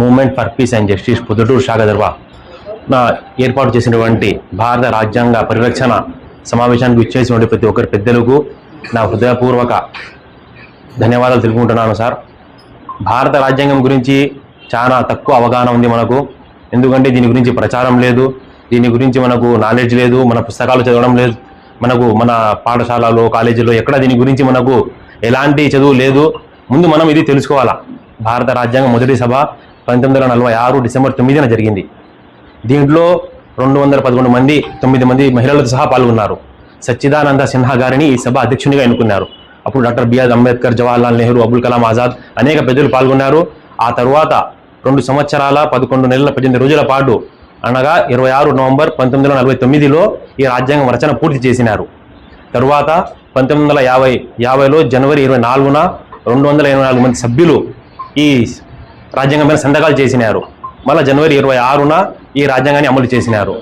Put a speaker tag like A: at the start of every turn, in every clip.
A: Movement for peace and justice Proddatur శాఖ తరఫున నా ఏర్పాటు చేసినటువంటి భారత రాజ్యాంగ పరిరక్షణ సమావేశానికి ఇచ్చేసినటువంటి ప్రతి ఒక్కరి పెద్దలకు నా హృదయపూర్వక ధన్యవాదాలు తెలుపుకుంటున్నాను సార్. భారత రాజ్యాంగం గురించి చాలా తక్కువ అవగాహన ఉంది మనకు. ఎందుకంటే దీని గురించి ప్రచారం లేదు. దీని గురించి మనకు నాలెడ్జ్ లేదు. మన పుస్తకాలు చదవడం లేదు. మనకు మన పాఠశాలలో కాలేజీలో ఎక్కడ దీని గురించి మనకు ఎలాంటి చదువు లేదు. ముందు మనం ఇది తెలుసుకోవాలా? భారత రాజ్యాంగం మొదటి సభ పంతొమ్మిది వందల నలభై ఆరు డిసెంబర్ తొమ్మిదిన జరిగింది. దీంట్లో రెండు వందల పదకొండు మంది తొమ్మిది మంది మహిళలతో సహా పాల్గొన్నారు. సచ్చిదానంద సిన్హా గారిని ఈ సభ అధ్యక్షునిగా ఎన్నుకున్నారు. అప్పుడు doctor B R Ambedkar Jawaharlal Nehru Abul Kalam Azad అనేక పెద్దలు పాల్గొన్నారు. ఆ తరువాత రెండు సంవత్సరాల పదకొండు నెలల పద్దెనిమిది రోజుల పాటు అనగా ఇరవై ఆరు నవంబర్ పంతొమ్మిది వందల నలభై తొమ్మిదిలో ఈ రాజ్యాంగం రచన పూర్తి చేసినారు. తరువాత పంతొమ్మిది వందల యాభై యాభైలో జనవరి ఇరవై నాలుగున రెండు వందల ఎనభై నాలుగు మంది సభ్యులు ఈ రాజ్యాంగం మీద సంతకాలు చేసినారు. మళ్ళీ జనవరి ఇరవై ఆరున ఈ రాజ్యాంగాన్ని అమలు చేసినారు.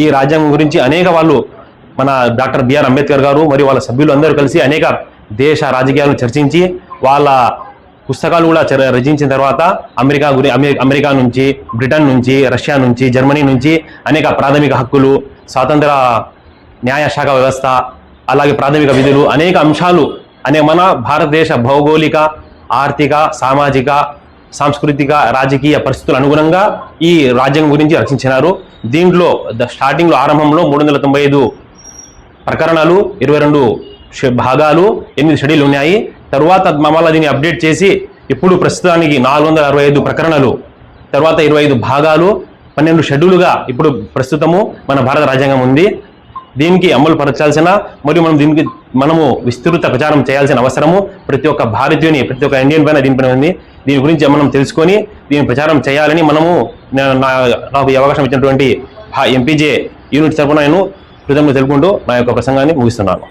A: ఈ రాజ్యాంగం గురించి అనేక వాళ్ళు మన డాక్టర్ బిఆర్ అంబేద్కర్ గారు మరియు వాళ్ళ సభ్యులు అందరూ కలిసి అనేక దేశ రాజకీయాలను చర్చించి వాళ్ళ పుస్తకాలు కూడా రచించిన తర్వాత అమెరికా గురి అమె- అమెరికా నుంచి బ్రిటన్ నుంచి రష్యా నుంచి జర్మనీ నుంచి అనేక ప్రాథమిక హక్కులు స్వాతంత్ర న్యాయశాఖ వ్యవస్థ అలాగే ప్రాథమిక విధులు అనేక అంశాలు అనే మన భారతదేశ భౌగోళిక ఆర్థిక సామాజిక సాంస్కృతిక రాజకీయ పరిస్థితుల అనుగుణంగా ఈ రాజ్యాంగం గురించి రచించినారు. దీంట్లో ద స్టార్టింగ్లో ఆరంభంలో మూడు వందల తొంభై ఐదు ప్రకరణాలు ఇరవై రెండు భాగాలు ఎనిమిది షెడ్యూల్ ఉన్నాయి. తరువాత మమ్మల్ని దీన్ని అప్డేట్ చేసి ఇప్పుడు ప్రస్తుతానికి నాలుగు వందల అరవై ఐదు ప్రకరణలు తర్వాత ఇరవై ఐదు భాగాలు పన్నెండు షెడ్యూలుగా ఇప్పుడు ప్రస్తుతము మన భారత రాజ్యాంగం ఉంది. దీనికి అమలు పరచాల్సిన మరియు మనం దీనికి మనము విస్తృత ప్రచారం చేయాల్సిన అవసరము. ప్రతి ఒక్క భారతీయుని ప్రతి ఒక్క ఇండియన్ పైన దీనిపైన ఉంది దీని గురించి మనం తెలుసుకొని దీని ప్రచారం చేయాలని మనము నా- నాకు ఈ అవకాశం ఇచ్చినటువంటి ఎంపీజే యూనిట్ తరపున నేను కృతజ్ఞతలు తెలుపుకుంటూ నా యొక్క ప్రసంగాన్ని ముగిస్తున్నాను.